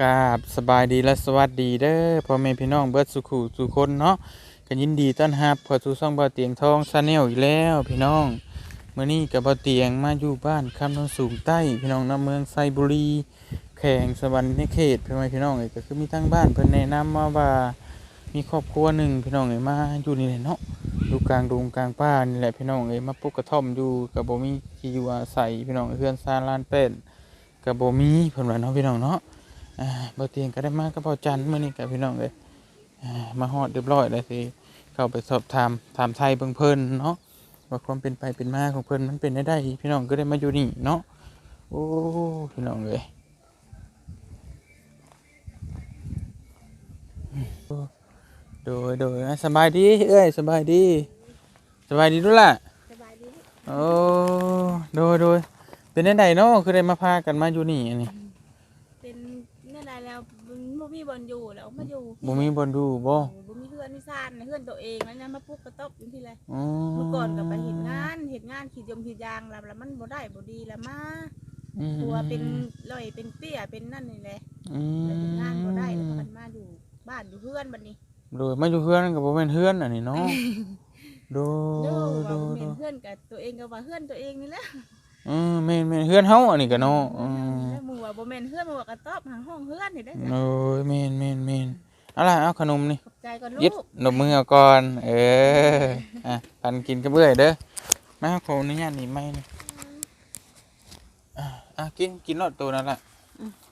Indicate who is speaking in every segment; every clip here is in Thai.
Speaker 1: กราบสบายดีและสวัสดีเด้อพ่อแม่พี่น้องเบิดสุขุสุคนเนาะกันยินดีต้อนรับพอสู่ช่องบ่อเตียงทองชาแนลอีกแล้วพี่น้องเมื้อนี้กับบ่อเตียงมาอยู่บ้านคำนนสูงใต้พี่น้องน้ำเมืองไซบุรี แข่งสวรรค์ในเขตพี่น้องพี่น้องเอ้ก็คือมีทั้งบ้านเพิ่นแนะนำมาว่ามีครอบครัวหนึ่งพี่น้องเอ้มาอยู่นี่แหละเนาะอยู่กลางดงกลางป่านี่แหละพี่น้องเอ้มาปลูกกระท่อมอยู่กับบ่มีที่อยู่อาศัยพี่น้องเอ้ยเฮือนซานลานเป็ดกับบ่มีเพิ่นว่าเนาะพี่น้องเนาะ บ่เตียงก็ได้มากับพ่อจันทร์มื้อนี้กับพี่น้องเลยอ่ามาฮอดเรียบร้อยแล้วสิเข้าไปสอบถามถามไทยเบิ่งเพิ่นเนาะว่าความเป็นไปเป็นมาของเพิ่นมันเป็นได้ได้พี่น้องก็ได้มาอยู่นี่เนาะโอ้พี่น้องเลยโอ้โดยโดยอะสบายดีเอ้ยสบายดีสบายดีด้วยล่ะ
Speaker 2: สบายดี
Speaker 1: โอ้โดยโดยเป็นได้ไดเนาะคือได้มาพากันมาอยู่นี่อันนี้
Speaker 2: เป็นเนี่ยไรแล้ว บ่บ่มีบอลอยู่แล้วมาอยู่
Speaker 1: บ่มีบอลดูบ่
Speaker 2: บ่มีเพื่อนมีซ่านเพื่อนตัวเองแล้วเนี่ยมาปลุกกระต๊อบอยู่ที่ไร
Speaker 1: อ๋อ
Speaker 2: เมื่อก่อนก็ไปเห็นงานเห็นงานขีดยมขีดยางแล้วแล้วมันบ่ได้บ่ดีแล้วมา
Speaker 1: อืม
Speaker 2: ตัวเป็นลอยเป็นเปี้ยเป็นนั่นนี่แหละ
Speaker 1: อืม
Speaker 2: แล้วเห็นงานบ่ได้แล้วก็มันมาอยู่บ้านอยู่เพื่อนบัดนี้
Speaker 1: โดยมาอยู่เฮือนก็บ่แม่นเฮือนอันนี้เนาะ โด
Speaker 2: โด
Speaker 1: ยโด
Speaker 2: ว่าย
Speaker 1: โด
Speaker 2: เห็น
Speaker 1: ย
Speaker 2: เพื่อนกับตัวเองก็ว่าเพื่อนตัวเองนี่แหละ
Speaker 1: อืมแม่นแม่นเฮือนเฮาอันนี้ก็เนาะอืม
Speaker 2: แล้วมึงว่าบ่แม่นเพื่อนมึงว่ากระต๊อบหางห้องเพื่อนนี่ได้อ
Speaker 1: โอ้ยแม่นแม่นแม่นเอาล่ะเอาขนมนี่
Speaker 2: ขอบใจก่อน
Speaker 1: ยึด
Speaker 2: ลูก
Speaker 1: นมมือเอาก่อน เออ อะปันกินกับเบื่อยเด้อมาขออนุญาตนี่ไม่นี่อะอะกินกินรอดตัวนั่นล่ะ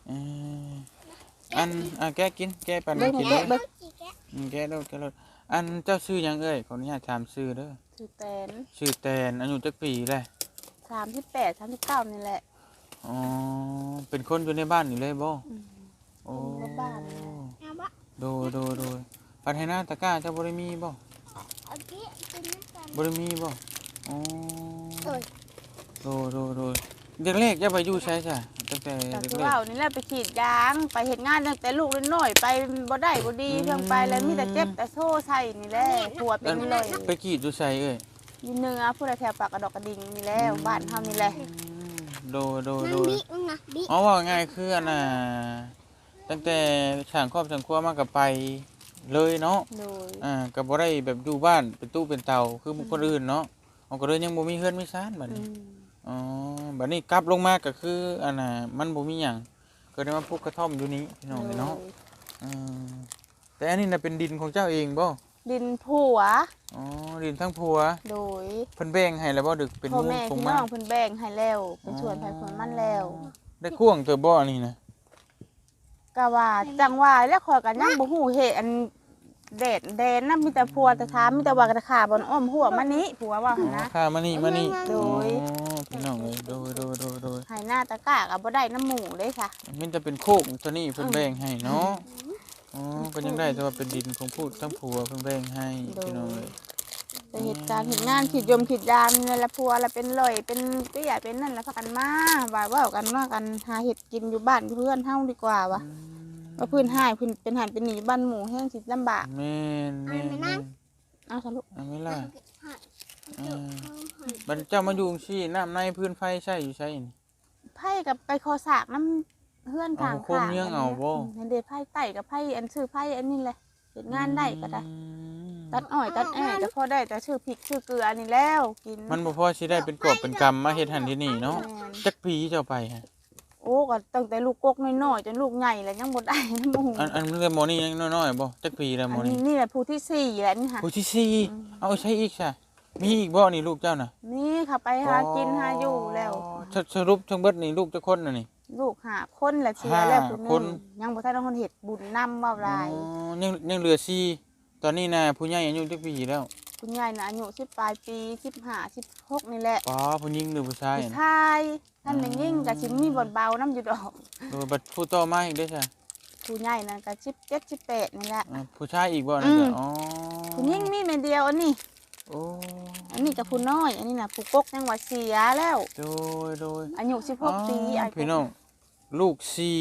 Speaker 1: เอออันอะแกกินแกปัน
Speaker 2: เบิ่ง
Speaker 1: กิน
Speaker 2: แกะ
Speaker 1: เลย
Speaker 2: เบิ่ง
Speaker 1: อืมแกรอดแกรอดอันเจ้าชื่อหยังเอ้ยขออนุญาตถามชื่อเด้อ
Speaker 2: ถือแตน
Speaker 1: ชื่อแตนอายุจักปี แหละ
Speaker 2: 38 39นี่แหละ
Speaker 1: อ๋อ เป็นคนอยู่ในบ้านนี่เลยบ่
Speaker 2: อืม
Speaker 1: โอ้
Speaker 2: คนในบ้าน
Speaker 1: โดยโดยโดยปัญหาตะกร้าเจ้าบ่ได้มีบ่บ่ได้มีบ่อ๋อโดยโดยโดยเด็กเล็กอย่าไปอยู่ใช่จ้ะตั้งแต่
Speaker 2: ก็
Speaker 1: เด็ก
Speaker 2: คือ
Speaker 1: เล็ก
Speaker 2: ว่านี่แหละไปขีดยาง ไปเห็นงานตั้งแต่ลูกน้อยๆไปบ่ได้บ่ดี
Speaker 1: อืม
Speaker 2: เพียงไปแล้วมีแต่เจ็บแต่โซ่ใส่นี่แหละผัวเป็นเลย
Speaker 1: ไปกรีดอยู่ใส่เอ้ย
Speaker 2: อยู่เหนือผู้ใดแถวปากกระดอกกระดิ่งนี่แล้วบ้านเฮานี่แหละ
Speaker 1: อืมโดยโดย
Speaker 3: นั่
Speaker 1: โด
Speaker 3: ง
Speaker 1: ย
Speaker 3: บิ๊กนะบิ๊ก
Speaker 1: อ๋อว่าง่ายคืออันน่ะตั้งแต่ช่างครอบช่างครัวมาก็ไปเลยเนาะ
Speaker 2: โดย
Speaker 1: อ่าก็บ่ได้แบบอยู่บ้านเป็นตู้เป็นเตาคือคนอื่นเนาะเอาก็เลยยังบ่มีเฮือนมีซ่านบัด
Speaker 2: อื
Speaker 1: นี้
Speaker 2: ม
Speaker 1: อ๋อบัดนี้กลับลงมาก็คืออันน่ะมันบ่มีหยังก็ได้มาปลูกกระท่อมอยู่นี้พี่น้องเนาะอืมแต่อันนี้น่ะเป็นดินของเจ้าเองบ่
Speaker 2: ดินผัว
Speaker 1: อ๋อดินทั้งผัว
Speaker 2: โดย
Speaker 1: เพิ่นแบ่งให้แล้วบ่ดึกเป็น
Speaker 2: พ่อ
Speaker 1: มูล
Speaker 2: แม่
Speaker 1: ของ
Speaker 2: พี่
Speaker 1: มั
Speaker 2: น้
Speaker 1: น
Speaker 2: องเพิ่นแบ่งให้แล้วเป็นส่วนไผส่วนมันแล้ว
Speaker 1: ได้กว้างเตัวบ่อันนี้นะ
Speaker 2: ก็ว่าจังว่าแล้วขอยก็ยังบ่ฮู้เหตุอันเด็ดแดนนะมีแต่ผัวแต่ถามมีแต่ว่ากระขาบนอ้อมหัวมันนี้ผัวว่า
Speaker 1: อ๋
Speaker 2: หั่น
Speaker 1: อ
Speaker 2: นะ
Speaker 1: ค่ะมานี่มานี่
Speaker 2: โดย
Speaker 1: อ๋อพี่น้องเอ้ยโดยโดยโดยโดย
Speaker 2: ให้หน้าตะกร้าก็บ่ได้น้ำหมูเลยค่ะ
Speaker 1: มันจะเป็นโคกตัวนี้เพิ่นแบ่งให้เนาะ อ๋อก็ยังได้แต่ว่าเป็นดินของผู้ทั้งผัวเพิ่นแบ่งให้พี่น้องเอ้ย
Speaker 2: แต่เหตุการณ์เหตุงานขีดยมขีดยามนี่แหละพัวละเป็นลอยเป็นเปี้ยเป็นนั่นแล้วพากันมาว่าเว่ากันว่ากันหาเห็ดกินอยู่บ้านอยู่เพื่อนเฮาดีกว่าวะว่าเพื้นหายเพื้นเป็นหันเป็นหนีอยู่บ้านหมู่แห้งสิลำบาก
Speaker 1: แม่นแม่นแม่น
Speaker 2: เอาสรุป
Speaker 1: เอาไหม่ล่ะอ่าบัดเจ้ามาอยู่ซี่น้ำในพื้นไฟใช่อยู่ใช่นี่
Speaker 2: ไผ่กับไปคอสากน้ำ เพื่อนทาง
Speaker 1: เอาโคมเลี้ยงเอาบ่
Speaker 2: นั่นเด็ไผ่ไต่กับไผ่อันชื่อไผ่อันนี้แหละเห็นงานได้ก็ได้
Speaker 1: อืม
Speaker 2: ตัดอ้อยตัดแอ่ก็พอได้แต่ชื่อพริกชื่อเกลืออันนี้แล้วกิน
Speaker 1: มันบ่พอสิได้เป็นกอบเป็นกำมาเฮ็ดหันที่นี่เนาะ
Speaker 2: แม่น
Speaker 1: จักปีเจ้าไปฮะ
Speaker 2: โอ้ก็ตั้งแต่ลูกกกน้อยๆจนลูกใหญ่แล้วยังบ่ได้นะหมู
Speaker 1: อันอันเรื่องหมอนี่ยังน้อยๆบ่จักปีแล้วหมอ
Speaker 2: อัน
Speaker 1: นี่
Speaker 2: นี้นี่แหละผู้ที่สี่แหละนี่ค่ะ
Speaker 1: ผู้ที่สี่เอาใช้อีกซะมีอีกบ่นี่ลูกเจ้าน่ะ
Speaker 2: นี่ค่ะไปหากินหาอยู่แล้ว
Speaker 1: สสรุปทั้งเบิดนี่ลูกจักคนน่ะนี่
Speaker 2: ลูกหาคนแหละเชียร์แล้ว
Speaker 1: ห้า
Speaker 2: ผู้หนึ
Speaker 1: คน
Speaker 2: งยังบ่ทันได้คนเฮ็ดบุญนำว่าหลาย
Speaker 1: อ๋อยังยังเหลือสี่ตอนนี้น่ะผู้ใหญ่อายุจักปีแล้ว
Speaker 2: คุณยายน่ะอายุ10ปลายปี15 16นี่แหละ
Speaker 1: ป๋อผู้หญิงหรือผู้ชาย
Speaker 2: ผู้
Speaker 1: น่ะ
Speaker 2: ชายท่านแม่นยิ่งก็สิมีบ่อนเบานํอยู่ดอก
Speaker 1: โดยบัดผู้ต่อมาอีกได้อจ้ะ
Speaker 2: ผู้ใหญ่นั่นก็17 18นี่แหละ
Speaker 1: อ่าผู้ชายอีกบ่นั่นก็
Speaker 2: อืม
Speaker 1: อ๋อ
Speaker 2: ผู้หญิงมีแม่เดียวอันนี้
Speaker 1: โอ้
Speaker 2: อันนี้ก็ผู้น้อย อันนี้น่ะผู้กกยังว่าเสียแล้ว
Speaker 1: โดยโดย
Speaker 2: อายุ16ปี
Speaker 1: อ๋อ
Speaker 2: อายุ
Speaker 1: พี่น้อง ลูกสี่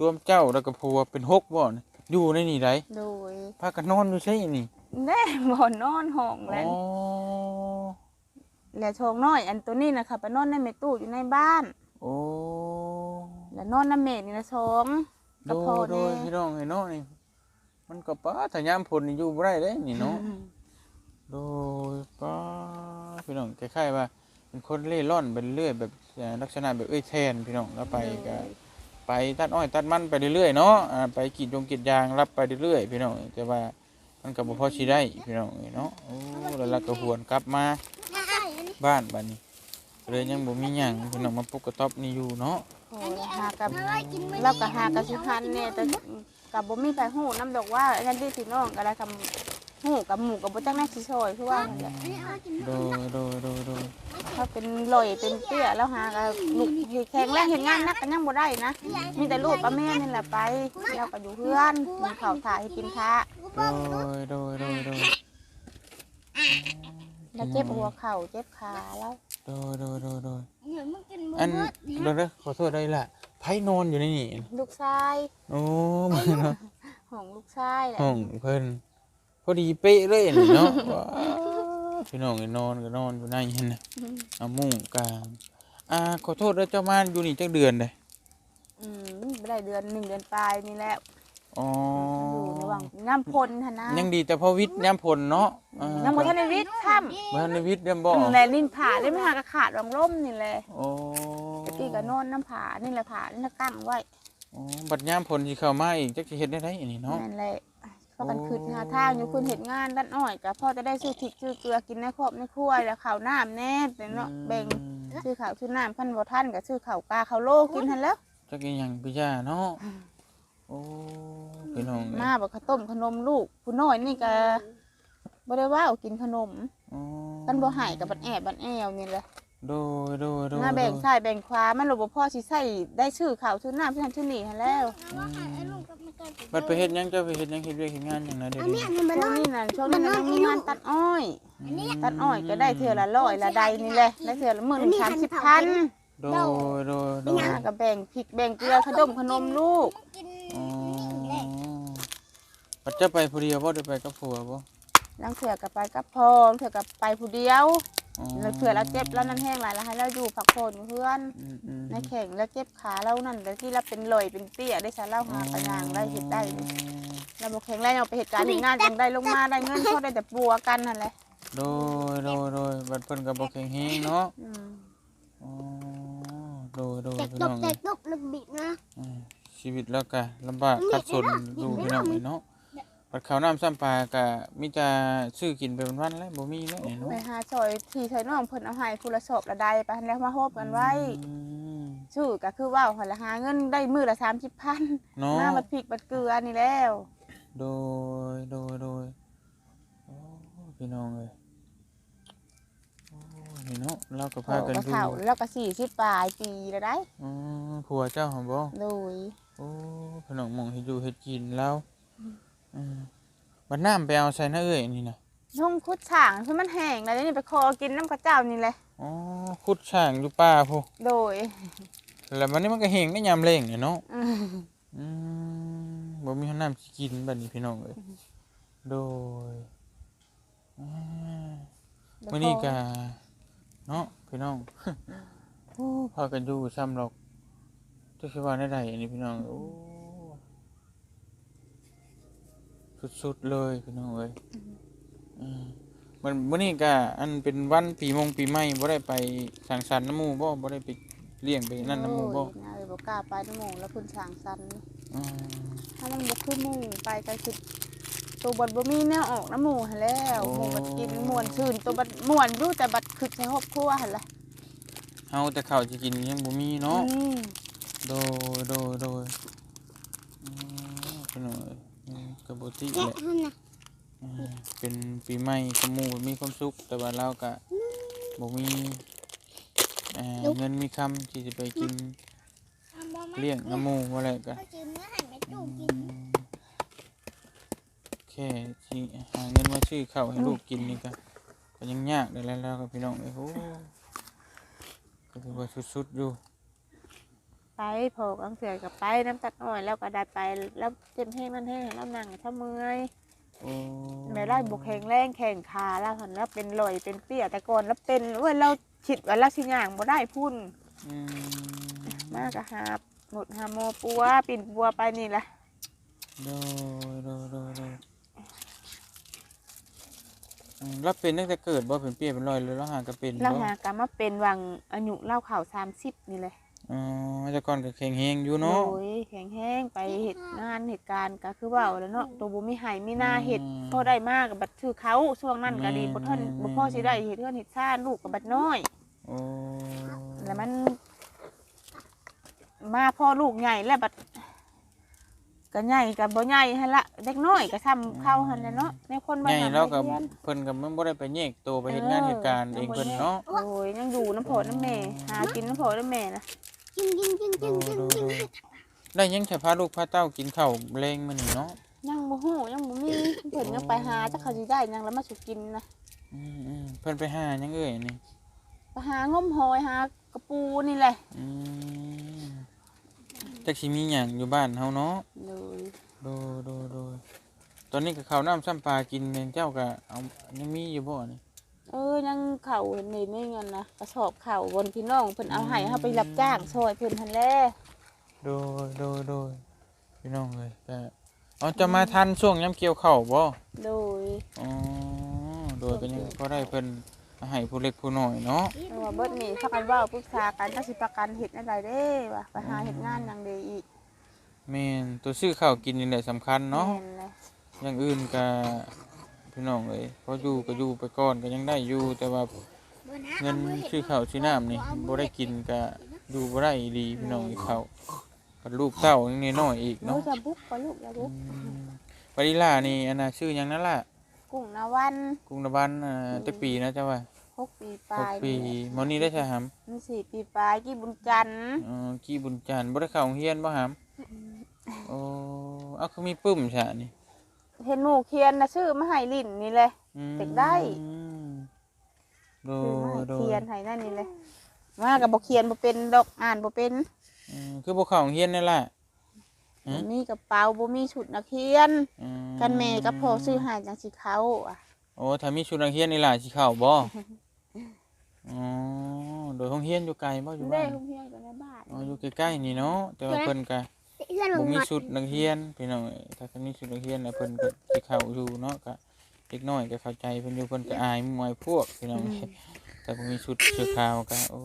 Speaker 1: รวมเจ้าแล้วก็ผัวเป็นหกบ่นี่อยู่ในนี่ได
Speaker 2: โดย
Speaker 1: พากันนอนอยู่ใช่นี่
Speaker 2: แน่บ่นอนห้อง
Speaker 1: อ๋
Speaker 2: แล้ว
Speaker 1: อ
Speaker 2: แล้วโชงน้อย อันตัวนี้นะคะไปนอนในเมตู้อยู่ในบ้าน
Speaker 1: โอ้
Speaker 2: แล้วนอนน้ำเมดนี่นะชง
Speaker 1: โด
Speaker 2: ก็พอย
Speaker 1: โดย
Speaker 2: แน่
Speaker 1: พี่น้องไอ้เนาะนี่มันก็ป้าถ้ายามผลนี่อยู่บ่ได้เด้นี่เนาะโดยป้าพี่น้องคล้ายๆว่า เป็นคนเล่ร่อนไปเรื่อยแบบลักษณะแบบเอ้ยแทนพี่น้องแล้วไปก็ไปตัดอ้อยตัดมันไปเรื่อยๆเนาะไปกีดยงกีดยางรับไปเรื่อยๆพี่น้องแต่ว่ามันก็บ่พอสิได้พี่น้องเนาะโอ้แล้วเราก็หวนกลับมาบ้านบัดนี้เลยยังบ่มีหยังพี่น้องมาปุกกระต๊อบนี่อยู่เนาะ
Speaker 2: หากับเราก็หากับสิพันเนี่ยแต่กับบ่มีไผฮู้ำดอกว่าอันนั้นที่พี่น้องก็ได้ทำฮู้กับหมูกับบ่จักแน่สิซอยคือว่า
Speaker 1: โดยโดยโดยโดย
Speaker 2: ถ้าเป็นลอยเป็นเตี้ยแล้วหากับลูกเฮ็ดแข็งแรงเฮ็ดงานนักก็ยังบ่ได้นะมีแต่ลูกกับแม่นี่แหละไปเราก็อยู่เพื่อนมีข้าวถ่ายให้กินท้า
Speaker 1: โดยโดยโดยโดย
Speaker 2: แล้วเจ็บหัวเข่าเจ็บขาแล้ว
Speaker 1: โดยโดยโดยโดย
Speaker 3: เดี๋ยวมึงกิน
Speaker 1: อันเดี๋ยวนะขอโทษได้ละไพ่นอนอยู่ในนี่
Speaker 2: ลูกชาย
Speaker 1: โอ้มาเนาะ
Speaker 2: ของลูกชายแหละ
Speaker 1: ห้องเพิ่นพอดีเป๊ะเลยเนาะ พี่น้องก็นอนก็นอนอยู่ในนั่นน่ะเอามุ้งกลางอ่าขอโทษแล้วเจ้ามาอยู่นี่จักเดือนเลย
Speaker 2: อืมไม่ได้เดือนหนึ่งเดือนปลายนี่แหละ
Speaker 1: อ๋อ
Speaker 2: อยู่ระหว่างน้ำพลทนะ
Speaker 1: ยังดีแต่พอวิทย์ยามผลเนาะอ่า
Speaker 2: ยังบ่ทันได้วิทย์ค่ำ
Speaker 1: บ้านในวิทย์ยังบ่
Speaker 2: แหละลิ้นผาได้ไม่หากระขาดรองล่มนี่แหละ
Speaker 1: โอ้
Speaker 2: ตะกี้ก็นอนน้ำผานี่แหละผานี่ละกั้งไว้
Speaker 1: โอ้บัดยามผลสิเข้ามาอีกจักสิเฮ็ดได้ไดอันนี้เนาะ
Speaker 2: นั่นแหละ พอกันคืนหาทางอยู่คุณเห็นงานด้านอ้อยก็พ่อจะได้ซื้อถิกซื้อเกลือกินในครอบในครัวแล้วข้าวน้ำแน่แต่เนาะแบ่งซื้อข้าวซื้อน้ำพันบ่ท่านก็ซื้อข้าวกาข้าวโลกินทันแล้ว
Speaker 1: จักอีหยังพี่ย่าเนาะโอ้พี่น้องเอ้ย
Speaker 2: มาบอกข้าวต้มขนมลูกผู้น้อยนี่ก็บ่ได้ว่าเอากินขนม
Speaker 1: อ๋อ
Speaker 2: กันบ่ใหายกับบัดแอบบัดแอวนี่แหละ
Speaker 1: โดยโดยโดย
Speaker 2: หน้าแบ่งซ้ายแบ่งขวามันหลบพ่อสิใส่ได้ชื่อข่าวชื่อน้ำชื่อนั่นชื่อนี่หั้นแล้ว
Speaker 3: ว่าหาไอ้ลูกกับมันกัน
Speaker 1: บัดไปเฮ็ดหยังเจ้าไปเฮ็ดหยังเฮ็ดเวียกเฮ็ดงานหยังนะเดี๋ยว
Speaker 3: อัน
Speaker 1: นี้
Speaker 3: นี้อันนี้มัน
Speaker 2: ช่วง
Speaker 3: น้อย
Speaker 2: นี้น่ะช่วงนี้น่ะยังมีงานตัดอ้อย ตัดอ้อยก็ได้เทื่อละร้อยละใดนี่แหละได้เทื่อละหมื่นสามสิบพัน
Speaker 1: โดยโดยโดย
Speaker 2: ก็แบ่งพริกแบ่งเกลือขนมขนมลูก
Speaker 3: กิน
Speaker 1: อ๋อ
Speaker 3: นี่แหละ
Speaker 1: บัดเจะไปผู้เดียวบ่ได้ไปกับผัวบ่
Speaker 2: ลังเถื่อกับไปกับพ่อลังเถื่อกับไปผู้เดียว
Speaker 1: อ๋อ
Speaker 2: แล้วเถื่อเราเจ็บแล้วนั่นแห้งหลายแล้วให้เราอยู่พักผ่อนอยู่เพื่อน
Speaker 1: อืมอืม
Speaker 2: ในแข่งแล้วเจ็บขาเรานั่นแล้วที่เราเป็นลอยเป็นเตี้ยได้สารเล่าหากระยางได้เห็ดได้นี่เราบอกแข็งแรงเอาไปเหตุการณ์เหตุงานจังได้ลงมาได้เงินเขาได้แต่ปัวกันนั่นแหละ
Speaker 1: โดยโดยโดยบัดเพิ่นก็บ่แข็งแรงเนาะ
Speaker 2: อืม
Speaker 1: อ๋อโดยโดย
Speaker 3: แตก
Speaker 1: พี่
Speaker 3: ต
Speaker 1: น้
Speaker 3: ก
Speaker 1: อง
Speaker 3: แตกตกลึกบิดนะ
Speaker 1: อืมชีวิตแล้วก็ลำบากขัดสนอยู่พี่น้องเนาะ บัดข้าวน้ำซ้ำปลาก็มีแต่ซื้อกินไปวันๆแล้วบ่มีแล้วนี่เนาะ
Speaker 2: ไปหาซอยที่ซอยน้องเพิ่นเอาให้ผู้ละศพละใดไปแล้วมาโฮบกันไว้
Speaker 1: อืม
Speaker 2: ชื่อก็คือว่าหันละหาเงินได้มือละสามสิบพัน
Speaker 1: เนาะ
Speaker 2: มาบัดพริกบัดเกลือนี่แล้ว
Speaker 1: โดย โดย โดยโอ้พี่น้องเลยโอ้นี่เนาะเราก็พากัน
Speaker 2: ก็
Speaker 1: ดู
Speaker 2: เฒ่าแล้วก็สี่สิบปลายปีแล้วได้
Speaker 1: อืมผัวเจ้าของบ่
Speaker 2: โดย
Speaker 1: โอ้พี่น้องมองให้อยู่เฮ็ดกินแล้วอืม บัดน้ำไปเอาใส่หน้าเอ้ยนี่นะ
Speaker 2: ช่องคุดฉางคือมันแห้งแล้วนี่ไปคอกินน้ำกระเจ้านี่แหละ
Speaker 1: อ๋อขุดช่างอยู่ป่าพู
Speaker 2: โดย
Speaker 1: แล้วมันนี่มันก็แห้งได้ยามแรงเนี่ยเนาะ
Speaker 2: อืม
Speaker 1: อืมบ่มีน้ำสิกินบัดนี้พี่น้องเอ้ยโดยอ่ามื่อนี้ก็เนาะพี่น้องโอ้พากันอยู่ซ้ำหรอกจะคิดว่าได้ใดอันนี้พี่น้องโอ้ สุดๆเลยพี่น้องเอ้ยอืมมันมื่อนี้ก็อันเป็นวันปีมงปีใหม่บ่ได้ไปสังสรรค์น้ำหมู่บ่บ่ได้ไปเลี้ยงไปนั่นน้ำหมู่บ่
Speaker 2: โอ้ยนายบอกกล้าไปน้ำหมูแล้วคุณฉางสัน
Speaker 1: อืม
Speaker 2: ถ้ามันบ่คือหมูไปก็คือตัวบัดบ่มีแนวออกน้ำหมูหันแล้วหมูบัดกินม่วนชื่นตัวบัดม่วนอยู่แต่บัดคึกในครอบครัวหันละ
Speaker 1: เฮาแต่ข้าวสิกินยังบ่มีเนาะ
Speaker 2: อืม
Speaker 1: โดยโดยโดยอืมพี่น้องเอ้ยอืมก็บ่ ติ
Speaker 3: แกะ
Speaker 1: แหละ
Speaker 3: ให้นะ
Speaker 1: อ่าเป็นปีใหม่ขมูมีความสุข แต่ว่าเราก็บ่มีเอ่อเงินมีคำที่จะไปกินเลี้ยงน้ำหมูอะไรก็
Speaker 3: ก็จืมเนื้อหันไปจูกิน
Speaker 1: แค่ที่หาเงินมาซื้อข้าวให้ลูกกินนี่ก็ก็ยังยากเลยแล้วแล้วก็พี่น้องเอ้ยโอ้ก็ถือว่าสุดๆอยู่
Speaker 2: ไปพอกังเสือกับไปน้ำตัดอ้อยแล้วก็ได้ไปแล้วเต็มแห้งนั่นแห้งแล้วนั่งถ้าเมื่อย
Speaker 1: โอ้
Speaker 2: แม่ไล่บุกแข็งแรงแข่งขาแล้วหันแล้วเป็นลอยเป็นเปี้ยแต่ก่อนแล้วเป็นเว้ยเราคิดว่าเราสิย่างบ่ได้พุ่น
Speaker 1: อืม
Speaker 2: มากอะหาบหมดหาโมปัวปิ่นปัวไปนี่แหละ
Speaker 1: โดยโดยโดยโดยอืมแล้วเป็นตั้งแต่เกิดบ่เป็นเปียเป็นรอยเลยแล้วหาก็เป็น
Speaker 2: เรา
Speaker 1: บ่
Speaker 2: หากรรมาเป็นวังอายุเล่าข่าวสามสิบนี่เลย
Speaker 1: อ๋อแต่ก่อนก็แข็งแฮงอยู่เนาะ
Speaker 2: โอ้ยแข็งแห้งไปเหตุงานเหตุการณ์ก็คือเว่าแล้วเนาะตัวบุมีไห้มีหน้าเห็ด
Speaker 1: อืม
Speaker 2: พอได้มากกับบัดชื่อเขาช่วงนั้นก็ดี
Speaker 1: แม่
Speaker 2: บ่ท่าน
Speaker 1: แม่
Speaker 2: บ่พ่อสิได้เห็ดเทือนเห็ดซ่านลูกกับบัดน้อย
Speaker 1: โอ้
Speaker 2: แล้วมัน มาพ่อลูกใหญ่แล้วบัดก็ใหญ่กับบ่ใหญ่หั่นละเด็กน้อยก็ซ้ำเข้าหั่นแหละเนาะในคนบ้าน
Speaker 1: ใหญ่
Speaker 2: หา
Speaker 1: แล้วก็
Speaker 2: เรียน
Speaker 1: เพิ่นก็มันบ่ได้ไปแยกตัวไปเฮ็ดงานเหตุการณ์เองเพิ่นเนาะ
Speaker 2: โอ้ยยังอยู่น้ำผอน้ำแม่หากินน้ำผอน้ำแม่นะ
Speaker 3: กินกินกิน
Speaker 1: โด
Speaker 3: กิน
Speaker 1: ย
Speaker 3: กิน
Speaker 1: โดย
Speaker 3: กิน
Speaker 1: โดยได้ยังจะพาลูกพาเต้ากินข้าวแรงมื้อนี้เนาะ
Speaker 2: ยังบ่ฮู้ยังบ่มีเพิ่นยังไปหาจักเขาสิได้ยังแล้วมาสุกินนะ
Speaker 1: อืมเพิ่นไปหายังเอ่ยนี่
Speaker 2: ไปหางมหอยหากระปูนี่แหละ
Speaker 1: อืมจักสิมีหยังอยู่บ้านเฮาเนาะ
Speaker 2: เลย
Speaker 1: โดยโดยโดยตอนนี้ก็ข้าวน้ำซ้ำปลากินเนี่ยเจ้าก็เอายังมีอยู่บ่นี่
Speaker 2: เออยังเข่าเห็นนี่ไม่เงินนะกระสอบเข่าบนพี่น้องเพิ่นเอาให้เฮาไปรับจ้างช่วยเพิ่นทันแล
Speaker 1: โดยโดยโดยพี่น้องเลยก็เอาจะมาทันช่วงย้ำเกี่ยวข้าวบ่
Speaker 2: โดย
Speaker 1: อ๋อโดยก็ยังพอได้เพิ่นมาให้ผู้เล็กผู้น้อยเนาะ
Speaker 2: เพราะว่าเบิดนี่พักกันเว้าปรึกษากันจักสิประกันเฮ็ดอะไรเด้ว่าไปหาเฮ็ดงานหยังใดอีก
Speaker 1: แม่นตัวซื้อข้าวกินนี่แหละสำคัญเนาะ
Speaker 2: แม่นเลย
Speaker 1: อย่างอื่นก็ พี่น้องเอ้ยพออยู่ก็อยู่ไปก่อนก็ยังได้อยู่แต่ว่าเงินซื้อข้าวซื้อน้ำนี่บ่ได้กินก็อยู่บ่ได้ดีพี่น้องอีกข้าวกับลูกเต้ายังน้อยๆอีก
Speaker 2: หนู
Speaker 1: เนาะ
Speaker 2: จะบุกก็ลูกอย่าบุก
Speaker 1: ปริล่านี่อันน่ะชื่อหยังนั่นล่ะ
Speaker 2: กุ้งนาวัน
Speaker 1: กรุงนบันอ่าจักปีนะเจ้าว่า
Speaker 2: หกปีป
Speaker 1: ห
Speaker 2: ลากย
Speaker 1: ปีหมอนี้ได้ใช่หาม
Speaker 2: นี่สี่ปีปลายกี่บุญจันทร์
Speaker 1: อ๋อกี่บุญจันทร์บ่ได้เข้าโรงเรียนบ่หามโอ้เอาคือมีปึ้มซะนี่
Speaker 2: เห็นหนูเขียนนะชื่อมาให้ลิ้นนี่เลย
Speaker 1: อืม
Speaker 2: เด็กได้
Speaker 1: โด
Speaker 2: ชื่อมาให้
Speaker 1: โด
Speaker 2: เขียนให้นั่นนี่เลยมากับบ่เขียนบ่เป็นดอกอ่านบ่เป็น
Speaker 1: อืมคือบ่เข้าโรงเรียนนี่ล่ะฮะ
Speaker 2: บ่มีกระเป๋าบ่มีชุดนักเรียน
Speaker 1: อืม
Speaker 2: กันแม่กับพ่อซื้อให้จังสิเขาอะ
Speaker 1: โอ้ถ้ามีชุดนักเรียนนี่ล่ะสิเข้าบ่อ๋อโดยโรงเรียนอยู่ไกลบ่อยู่
Speaker 2: เด้
Speaker 1: บ้าน
Speaker 2: โรงเรียนกันในบ้าน
Speaker 1: อ๋ออยู่ใกล้ๆนี่เนาะแต่ว่าเพิ่นก็
Speaker 3: เพื่อน
Speaker 1: บ่
Speaker 3: มึง
Speaker 1: มี
Speaker 3: มา
Speaker 1: ชุดนักเรียนพี่น้องเอ้ยถ้าเพิ่นมีชุดนักเรียนแล้วเพิ่นก็สิเข้าอยู่เนาะก็เด็กน้อยก็เข้าใจเพิ่นอยู่เพิ่นก็อายหมวยพวกพี่น้องเอ้ยแต่บ่มีชุดเสื้อขาวก็โอ้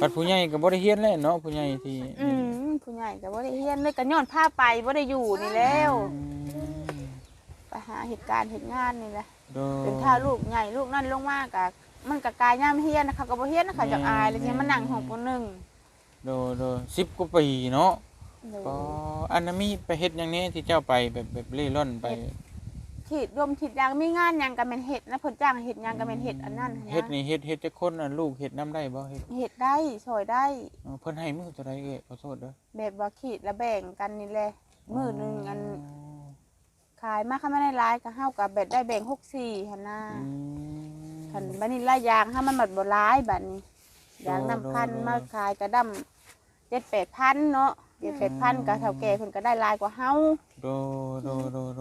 Speaker 1: บัดผู้ใหญ่ก็บ่ได้เรียนแล้วเนาะผู้ใหญ่ที่
Speaker 2: อืมผู้ใหญ่ก็บ่ได้เรียนเลยก็ย้อนพาไปบ่ได้อยู่นี่แล้ว
Speaker 1: อืม
Speaker 2: ไปหาเหตุการณ์เหตุงานนี่แหละ
Speaker 1: โด
Speaker 2: เป็นท่าลูกใหญ่ลูกนั่นลงมากะมันก็กายย่ามเฮียนนะคะก็บ่เฮียนนะคะจากอายเลยที่มานั่งห้องปหนึ่ง
Speaker 1: โดโด10กว่าปีเนาะ
Speaker 2: โดย
Speaker 1: ก็อันนั้นมีไปเฮ็ดหยังแหน่ที่เจ้าไปแบบแบบเล่ร่อนไป
Speaker 2: ขีดรวมขีดยางมีงานหยังก็แม่นเฮ็ดนะเพิ่นจ้างเฮ็ดหยังก็แม่นเฮ็ดอันนั้นหั้นนะ
Speaker 1: เฮ็ดนี่เฮ็ดเฮ็ดจักคนน่ะลูกเฮ็ดนํได้บ่เฮ็ด
Speaker 2: เฮ็ดได้ช่วยได้
Speaker 1: อ๋อเพิ่นให้มื้อเท่าใดเอ้ยขอโทษเด้อ
Speaker 2: แบบว่าขีดละแบ่งกันนี่แหละมื้อหนึงอันขายมาคันไม่ได้หลายก็เฮาก็แบ่ได้แบ่ง64หั่นน่ะ
Speaker 1: อืม
Speaker 2: คันบัดนี้ละยางถ้ามันหมดบ่หลายบัดนี้ยางน้ำพัน
Speaker 1: โดยโดย
Speaker 2: มาขายกระดำ7-8,000เนาะ 7-8,000ก็เฒ่าแก่เพิ่นก็ได้หลายกว่าเฮา
Speaker 1: โดโดโดโด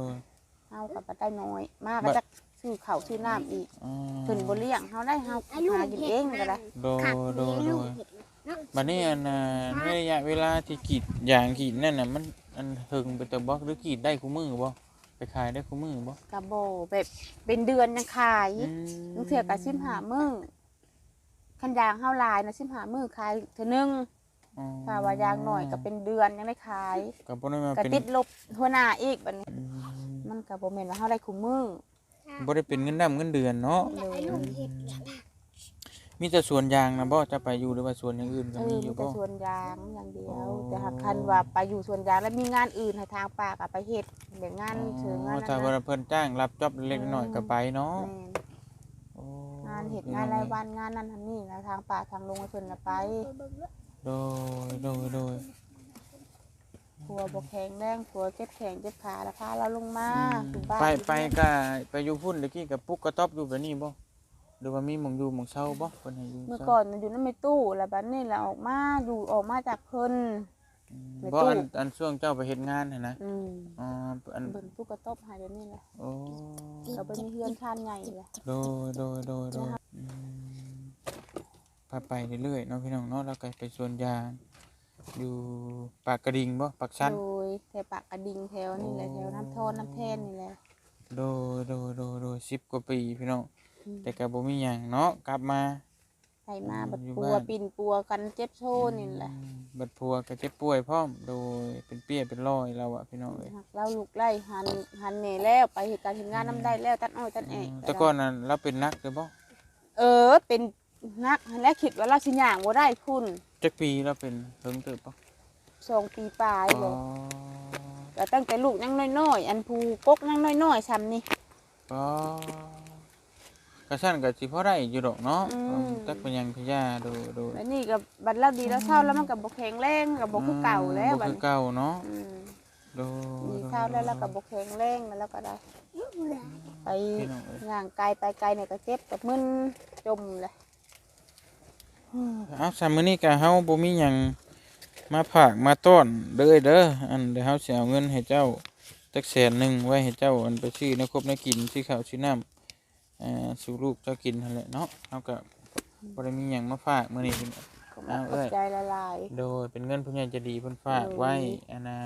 Speaker 2: เฮากับได้น้อย มากก็จะซื้อข้าวซื้อน้ำอีก
Speaker 1: อ่า
Speaker 2: เพิ่นบ่เลี้ยงเฮาได้เฮาหากินเองก็ได้
Speaker 1: โด
Speaker 3: ขัก
Speaker 1: โด
Speaker 3: เลี้ยง
Speaker 1: โด
Speaker 3: ลูกเห็ดเนาะ
Speaker 1: บัดนี้อันน่ะในระยะเวลาที่กรีดยางกรีดนั่นน่ะมันอันถึงไปแต่บ่หรือกรีดได้คู่มือบ่ไปขายได้คู่มือบ่
Speaker 2: กะบ่แบบเป็นเดือนยังขาย
Speaker 1: อืม
Speaker 2: บางเทื่อก็15มื้อคันยางเฮาหลายนะ15มื้อขายเทื่อนึง
Speaker 1: อ๋อ
Speaker 2: ถ้าว่ายางน้อยก็เป็นเดือนยังได้ขาย
Speaker 1: ก็บ่ได้มา
Speaker 2: ก็
Speaker 1: เป็น
Speaker 2: ติดลบหัวหน้าอีกบัดนี้
Speaker 1: อืม
Speaker 2: มันก็บ่แม่นว่าเฮาได้คุมมือ
Speaker 1: บ่ได้เป็นเงินดำเงินเดือนเนาะ
Speaker 3: อยากให้ลูกเห็ดอยาก
Speaker 1: มีแต่สวนยางนะบ่จะไปอยู่หรือว่าสวนอย่างอื่นก็
Speaker 2: เอ
Speaker 1: มี
Speaker 2: อ
Speaker 1: อ
Speaker 2: มี
Speaker 1: ยู่
Speaker 2: แต่
Speaker 1: บ่
Speaker 2: สวนยางอย่างเดียว
Speaker 1: อ๋อ
Speaker 2: แต่หากคันว่าไปอยู่สวนยางแล้วมีงานอื่นให้ทางป่าก็ไปเฮ็ดแบบงานเชิงงาน
Speaker 1: อ๋อ
Speaker 2: นั้น
Speaker 1: ถ้า
Speaker 2: นะ
Speaker 1: ว่าเพิ่นจ้างรับจ็อบเล็กๆน้อยๆก็ไปเนาะ
Speaker 2: แม่น
Speaker 1: โอ้
Speaker 2: งานเห็ดงานรายวันงานนั่นทำนี่นะทางป่าทางลงให้เพิ่นน่ะไป
Speaker 1: โดยโดยโดย
Speaker 2: ผัวบกแข็งแรงผัวเจ็บแข็งเจ็บขาแล้วพาเราลงมาถึงบ้าน
Speaker 1: ไปไปก็ไปอยู่พุ่นตะกี้กับปุ๊กกระต๊อบอยู่แบบนี้บ่หรือว่ามีหมองอยู่หมองเช่าบ่เพิ่นให้อยู่
Speaker 2: เมื่อ
Speaker 1: เช่า
Speaker 2: ก่อนมันอยู่นั่นไม่ตู้แล้วบัดนี้เราออกมาอยู่ออกมาจากเพิ่น
Speaker 1: อืม
Speaker 2: ใน
Speaker 1: บ่
Speaker 2: ตู้
Speaker 1: อันอันช่วงเจ้าไปเฮ็ดงานหั่นนะ
Speaker 2: อืม
Speaker 1: อ๋ออัน
Speaker 2: เบิ่นปุ๊กกระตบหายเดี๋ยวนี้แหละ
Speaker 1: โอ้
Speaker 2: เราไปมีเฮือนชานใหญ่เลย
Speaker 1: โดยโดยโดยโดยอืม พาไปเรื่อยๆเนาะพี่น้องเนาะแล้วก็ไปสวนยางอยู่ปากกระดิ่งบ่ปากชัน
Speaker 2: โดยแถวปากกระดิ่งแถวนี่แหละแถวน้ำทอนน้ำแทนนี่แหละ
Speaker 1: โดยโดยโดยโดยสิบกว่าปีพี่น้อง
Speaker 2: อืม
Speaker 1: แต่ก็บ่มีหยังเนาะกลับมา
Speaker 2: ใส่มาบัด
Speaker 1: อยู่
Speaker 2: ปัว
Speaker 1: บ้าน
Speaker 2: ปิ่นปัวกันเจ็บโชนนี่แหละ
Speaker 1: อืมบัดพัวก็เจ็บป่วยพร้อมโดยเป็นเปี้ยเป็นรอยแล้วอะพี่น้องเอ้ย
Speaker 2: หักเราลูกไล่หันหันเหน่แล้วไปเหตุการณ์เหตุงานน้ำได้แล้วตัดอ้อยตัดแอก
Speaker 1: แต่ก่อนนั้นเราเป็นนักหรือบ่
Speaker 2: เออเป็น นักและคิดว่าเราสิย่างบ่ได้พุ่น
Speaker 1: จักปีเราเป็นเพิ่งเติบบ่
Speaker 2: สองปีปลาย
Speaker 1: อ๋
Speaker 2: เล
Speaker 1: อย
Speaker 2: ก็ตั้งแต่ลูกยังน้อยๆ อันภูกกยังน้อยๆซ้ำนี่
Speaker 1: อ๋อก็ซั่นก็สิพอได้อยู่ดอกเนาะ
Speaker 2: อืม
Speaker 1: จักเป็นหยังพยาดูดู
Speaker 2: แล้วนี่ก็บัดเราดีแล้วเศร้าแล้วมันก็บ่แข็งแรงก็บ่คือเก่าแล้ว
Speaker 1: บ่
Speaker 2: บัด
Speaker 1: คือ
Speaker 2: นี้
Speaker 1: เก่าเนาะ
Speaker 2: อืม
Speaker 1: ดู
Speaker 2: ดีเศร้าแล้วแล้วก็บ่แข็งแรงแล้วเราก็ได้ ไป
Speaker 1: พี่น้องเอ้ย
Speaker 2: ย่างไกลไปไกลเนี่ยก็เจ็บกับมึนจมเลย
Speaker 1: เอาสามมื้อนี้ก็เฮาบ่มีหยังมาฝากมาต้อนเด้อเด้ออันเดี๋ยวเฮาสิเอาเงินให้เจ้าจักแสนหนึงไว้ให้เจ้าอันไปซื้อในครบในกินซื้อข้าวซื้อน้ำเอ่อสู่ลูกเจ้ากินนั่นแหละเนาะเฮาก็บ่ได้มีหยังมาฝากมื้อนี้พี่น้อง
Speaker 2: ขอบ
Speaker 1: อ้าว
Speaker 2: ข
Speaker 1: เอ้
Speaker 2: อบ
Speaker 1: ย
Speaker 2: ใจละลาย
Speaker 1: โดยเป็นเงินผู้ใหญ่ใจะดีเพิ่นฝาก
Speaker 2: โอ้ย
Speaker 1: ไว้อันน่ะ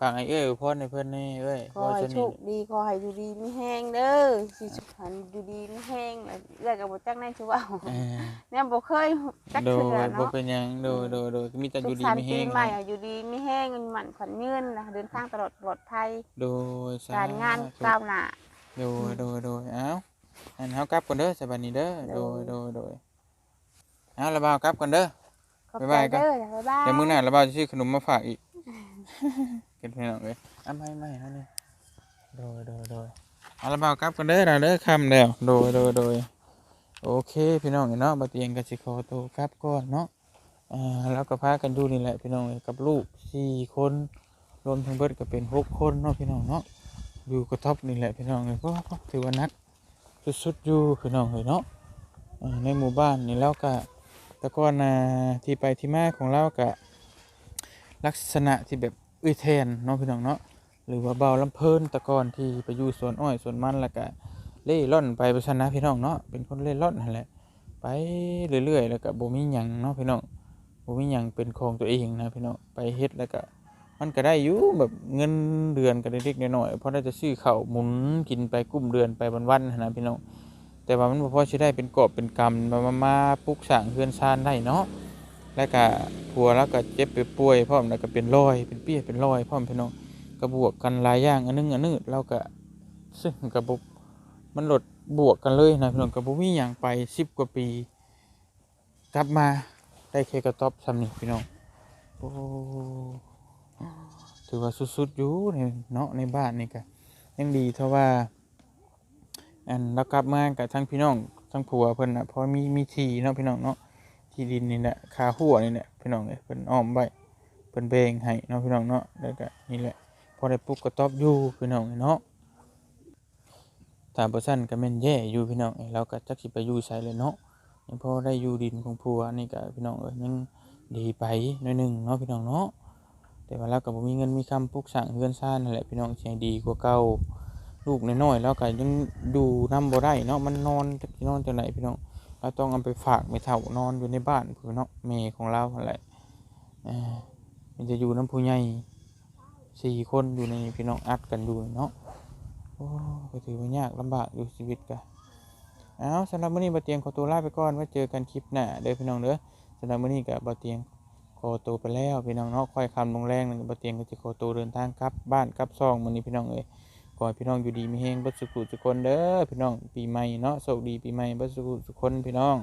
Speaker 1: ฝากให้เอ้ยอวยพรให้เพิ่นแน่เอ้ย
Speaker 2: ขอให้
Speaker 1: ส
Speaker 2: โช
Speaker 1: นิท
Speaker 2: คดีขอให้อยู่ดีไม่แห้งเด้อสิสุขันอยู่ดีไม่แห้งแล้วเอื้อยกับบ่จักแน่ชื่อว่า
Speaker 1: เออ
Speaker 2: เนี่ยบ่เคยจัก
Speaker 1: โด
Speaker 2: เทื่
Speaker 1: ย
Speaker 2: อ
Speaker 1: บ่
Speaker 2: เนาะ
Speaker 1: เป็นหยังโดยโดยโดยมีแต่อ
Speaker 2: สุ
Speaker 1: ยู่
Speaker 2: ข
Speaker 1: ดี
Speaker 2: สัน
Speaker 1: มี
Speaker 2: ต์
Speaker 1: แฮ
Speaker 2: ปี
Speaker 1: ง
Speaker 2: ใหม่อะอยู่ดีไม่แห้งเงินหมันขวัญยืนนะเดินทางตลอดปลอดภัย
Speaker 1: โดยส
Speaker 2: การงาน
Speaker 1: ธุ
Speaker 2: ก้าวหน้า
Speaker 1: โดยโดยโดยเอ้าอันเฮากลับก่อนเด้อสบายดีเด้อ
Speaker 2: โด
Speaker 1: โด
Speaker 2: ย
Speaker 1: ยโดยโดยเอาระบาวกลับก่อนเด้อ
Speaker 2: ขอบ
Speaker 1: บ๊าย
Speaker 2: ใจ
Speaker 1: บายครับ
Speaker 2: เด้อบ๊ายบาย
Speaker 1: เดี๋ยวมื้อหน้าระบาวจะซื้อขนมมาฝากอีก เก็บพี่น้องเอ้ยอะไม่ไม่เฮานี่โดยโดยโดยเอาระบากลับก่อนเด้อล่ะเด้อค่ำแล้วโดยโดยโดยโอเคพี่น้องเนาะบ่เตียงก็สิขอตัวกลับก่อนเนาะอ่าแล้วก็พากันอยู่นี่แหละพี่น้องกับลูกสี่คนรวมทั้งเบิดก็เป็นหกคนเนาะพี่น้องเนาะอยู่กระท่อมนี่แหละพี่น้องเอ้ยก็ถือว่านักสุดๆอยู่พี่น้องเอ้ยเนาะในหมู่บ้านนี่แล้วก็ต่ก่อนนะที่ไปที่มาของเราก็ ลักษณะที่แบบอุ้ยแทนเนาะพี่น้องเนาะหรือว่าเบาลำเพลินต่ก่อนที่ไปอยู่สวนอ้อยสวนมันแล้วก็เล่ร่อนไปประชนะพี่น้องเนาะเป็นคนเล่ร่อนนั่นแหละไปเรื่อยๆแล้วก็บ่มีหยังเนาะพี่น้องบ่มีหยังเป็นของตัวเองนะพี่น้องไปเฮ็ดแล้วก็มันก็ได้อยู่แบบเงินเดือนก็ได้เล็กน้อยเพราะได้จะซื้อข้าวหมุนกินไปกุ้มเดือนไปวันวันนะพี่น้องแต่ว่ามันบ่พอสิได้เป็นกอบเป็นกำมามามาปลุกสร้างเฮือนชานได้เนาะ แล้วก็ผัวแล้วก็เจ็บไปป่วยพร้อมแล้วก็เป็นรอยเป็นเปี้ยเป็นรอยพร้อมพี่น้องก็บวกกันหลายอย่างอันนึงอันนึงแล้วก็ซึ่งก็บ่มันหลดบวกกันเลยนะพี่น้องก็บ่มีหยังไป10กว่าปี กลับมาได้แค่กระต๊อบซ้ำนี่พี่น้องโอ้ถือว่าสุดๆอยู่ในเนาะในบ้านนี่ก็ยังดีเท่าว่าอันแล้วกลับมากับทั้งพี่น้องทั้งผัวเพิ่นน่ะเพราะมีมีทีเนาะพี่น้องเนาะ ที่ดินนี่แหละคาหัวนี่แหละพี่น้องเอ้ยเพิ่นอ้อมไว้เพิ่นแบ่งให้เนาะพี่น้องเนาะแล้วก็นี่แหละพอได้ปลูกกระต๊อบอยู่พี่น้องเนาะถ้าบ่ซั่นก็แม่นแย่อยู่พี่น้องเอ้เราก็จักสิไปอยู่ไสเลยเนาะยังพอได้อยู่ดินของผัวนี่ก็พี่น้องเอ้ยยังดีไปหน่อยหนึงเนาะพี่น้องเนาะแต่ว่าเราก็บ่มีเงินมีคำปลูกสร้างเรือนซ่านนั่นแหละพี่น้องให้ดีกว่าเก่าลูกน้อยๆแล้วก็ยังดูน้ำบ่ได้เนาะมันนอนจะนอนจังไหนพี่น้อง เราต้องเอาไปฝากไม่เท่านอนอยู่ในบ้านพี่เนาะเมของเราอะไรอ่อมันจะอยู่น้ำผู้ใหญ่สี่คนอยู่ในพี่น้องอัดกันอยู่เนาะโอ้ก็ถือว่ายากลำบากอยู่ชีวิตกะเอาสำหรับมื้อนี้บาเตียงขอตัวลาไปก่อนไว้เจอกันคลิปหน้าเด้อพี่น้องเด้อสำหรับมื้อนี้กับบาเตียงขอตัวไปแล้วพี่น้องเนาะค่อยคำลงแรงหนึ่งบาเตียงก็จะขอตัวเดินทางกลับบ้านกลับซองมื้อนี้พี่น้องเอ้ย ขอให้พี่น้องอยู่ดีมีเฮงบัสุขุสุคนเด้อพี่น้องปีใหม่เนาะโชคดีปีใหม่บัสุขุสุคนพี่น้อง